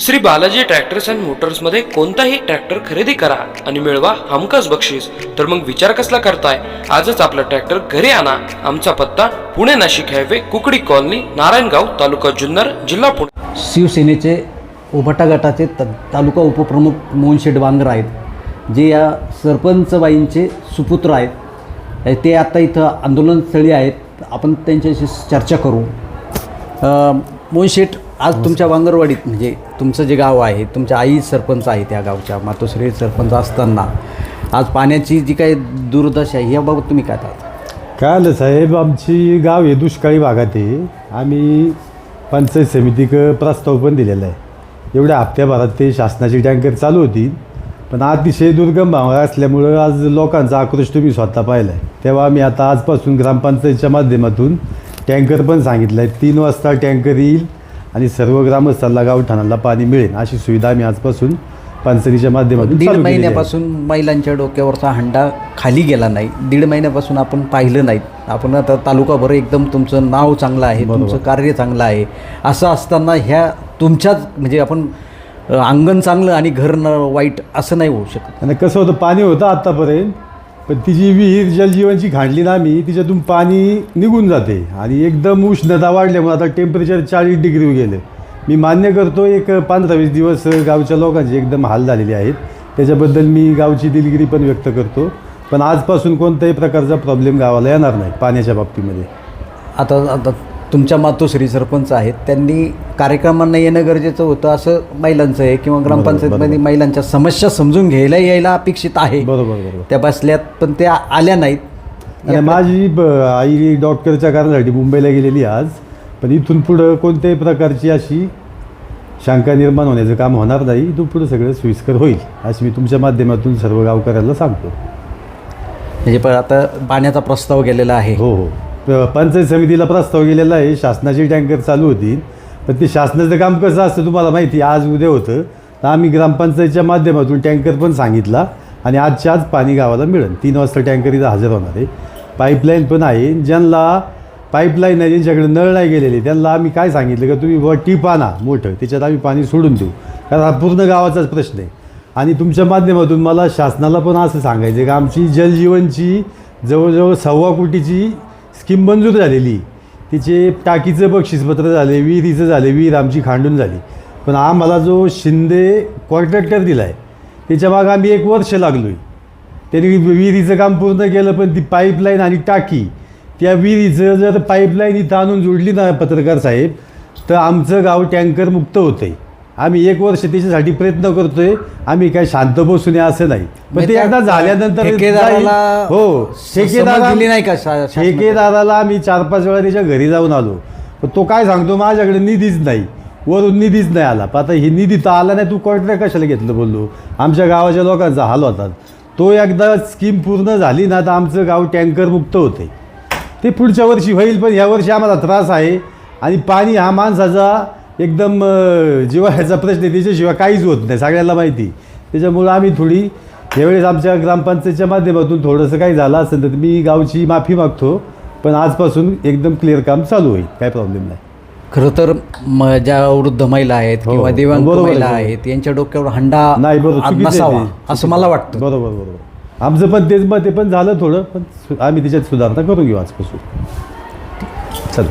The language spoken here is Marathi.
श्री बालाजी ट्रॅक्टर्स अँड मोटर्समध्ये कोणताही ट्रॅक्टर खरेदी करा आणि मिळवा हमखास बक्षीस. तर मग विचार कसला करताय? आजच आपला ट्रॅक्टर घरी आणा. आमचा पत्ता पुणे नाशिक हायवे कुकडी कॉलनी नारायणगाव तालुका जुन्नर जिल्हा पुणे. शिवसेनेचे उभटा गटाचे त तालुका उपप्रमुख मोहनशेठ बांगर आहेत. जे या सरपंचबाईंचे सुपुत्र आहेत. ते आता इथं आंदोलनस्थळी आहेत. आपण त्यांच्याशी चर्चा करू. मोहनशेठ आज तुमच्या बांगरवाडीत म्हणजे तुमचं जे गाव आहे तुमच्या आई सरपंच आहे त्या गावच्या मातोश्री सरपंच असताना आज पाण्याची जी काही दुर्दशा आहे याबाबत तुम्ही काय काय आलं साहेब आमची गाव हे दुष्काळी भागात आहे. आम्ही पंचायत समितीक प्रस्ताव पण दिलेला आहे. एवढ्या हप्त्याभरात ते शासनाची टँकर चालू होती. पण अतिशय दुर्गम भाग असल्यामुळं आज लोकांचा आक्रोश तुम्ही स्वतः पाहिला आहे तेव्हा आम्ही आता आजपासून ग्रामपंचायतच्या माध्यमातून टँकर पण सांगितलं आहे तीन वाजता टँकर येईल. आणि सर्व ग्रामस्थांना गावठाणाला पाणी मिळेल अशी सुविधा आम्ही आजपासून पंचायतीच्या माध्यमातून दीड. महिन्यापासून महिलांच्या डोक्यावरचा हंडा खाली गेला नाही. दीड महिन्यापासून आपण पाहिलं नाही. आपण आता तालुकाभर एकदम तुमचं नाव चांगलं आहे. तुमचं कार्य चांगलं आहे. असं असताना ह्या तुमच्याच म्हणजे आपण अंगण चांगलं आणि घर न वाईट असं नाही होऊ शकत. आणि कसं होतं पाणी होतं आत्तापर्यंत पण तिची विहीर जलजीवनची घाणली ना आम्ही तिच्यातून पाणी निघून जाते. आणि एकदम उष्णता वाढल्यामुळे आता टेम्परेचर चाळीस डिग्री गेलं. मी मान्य करतो एक पंधरा वीस दिवस गावच्या लोकांचे एकदम हाल झालेले आहेत. त्याच्याबद्दल मी गावची दिलगिरी पण व्यक्त करतो. पण आजपासून कोणत्याही प्रकारचा प्रॉब्लेम गावाला येणार नाही पाण्याच्या बाबतीमध्ये. आता आता तुमच्या मातोश्री सरपंच आहेत त्यांनी कार्यक्रमांना येणं गरजेचं होतं असं महिलांचं आहे किंवा ग्रामपंचायतमध्ये. महिलांच्या समस्या समजून घ्यायला यायला अपेक्षित आहे. बरोबर बरोबर. त्या बसल्यात पण त्या आल्या नाहीत. आणि माझी ब आई डॉक्टरच्या कारणासाठी मुंबईला गेलेली आज पण इथून पुढं कोणत्याही प्रकारची अशी शंका निर्माण होण्याचं काम होणार नाही. इथून पुढं सगळं सोयीस्कर होईल अशी मी तुमच्या माध्यमातून सर्व गावकऱ्यांना सांगतो. म्हणजे पण आता पाण्याचा प्रस्ताव गेलेला आहे. हो हो. पंचायत समितीला प्रस्ताव गेलेला आहे शासनाची टँकर चालू होती. पण ते शासनाचं काम कसं असतं तुम्हाला माहिती आहे, आज उद्या होतं. तर आम्ही ग्रामपंचायतच्या माध्यमातून टँकर पण सांगितला आणि आजच्या आज पाणी गावाला मिळेल. तीन वाजता टँकर इथं हजर होणार आहे. पाईपलाईन पण आहे. ज्यांना पाईपलाईन आहे ज्यांच्याकडे नळ नाही गेलेले त्यांना आम्ही काय सांगितलं का तुम्ही व टीप आणा मोठं त्याच्यात आम्ही पाणी सोडून देऊ. कारण हा पूर्ण गावाचाच प्रश्न आहे. आणि तुमच्या माध्यमातून मला शासनाला पण असं सांगायचं आहे की आमची जलजीवनची जवळजवळ सव्वा कोटीची स्कीम मंजूर झालेली. तिचे टाकीचं बक्षीसपत्र झाले विहिरीचं झाले विहीर आमची खांडून झाली. पण आम्हाला जो शिंदे कॉन्ट्रॅक्टर दिला आहे त्याच्या मागं आम्ही एक वर्ष लागलो आहे त्यांनी विहिरीचं काम पूर्ण केलं पण ती पाईपलाईन आणि टाकी त्या विहिरीचं जर पाईपलाईन इथं आणून जोडली ना पत्रकार साहेब तर आमचं गाव टँकर मुक्त होतं आहे आम्ही एक वर्ष त्याच्यासाठी प्रयत्न करतोय. आम्ही काय शांत बसून असं नाही. पण ते एकदा झाल्यानंतर ठेकेदाराला. हो दिली नाही का? ठेकेदाराला आम्ही चार पाच वेळा त्याच्या घरी जाऊन आलो. पण तो काय सांगतो माझ्याकडे निधीच नाही. वरून निधीच नाही आला. पण आता ही निधी तर आला नाही तू कॉन्ट्रॅक्ट कशाला घेतलं बोललो? आमच्या गावाच्या लोकांचा हाल होतात तो एकदा स्कीम पूर्ण झाली ना तर आमचं गाव टँकर मुक्त होते ते पुढच्या वर्षी होईल पण ह्या वर्षी आम्हाला त्रास आहे. आणि पाणी हा माणसाचा एकदम अं, जिव्हाळ्याचा प्रश्न त्याच्याशिवाय काहीच होत नाही सगळ्यांना माहिती त्याच्यामुळं आम्ही थोडी यावेळेस आमच्या ग्रामपंचायतच्या माध्यमातून थोडंसं काही झालं असेल तर मी गावची माफी मागतो पण आजपासून एकदम क्लिअर काम चालू होईल काय प्रॉब्लेम नाही खरं तर म- ज्या वृद्ध महिला आहेत हो, किंवा. दिव्यांग बरोबर आहे, महिला बरोबर. आहेत यांच्या डोक्यावर हंडा नाही बरोबर आ- चुकीचं आहे नसावा ते. असं मला वाटतं बरोबर बरोबर आमचं पण तेच मत आहे पण झालं थोडं पण सु- आम्ही त्याच्यात सुधारणा करून घेऊ आजपासून चल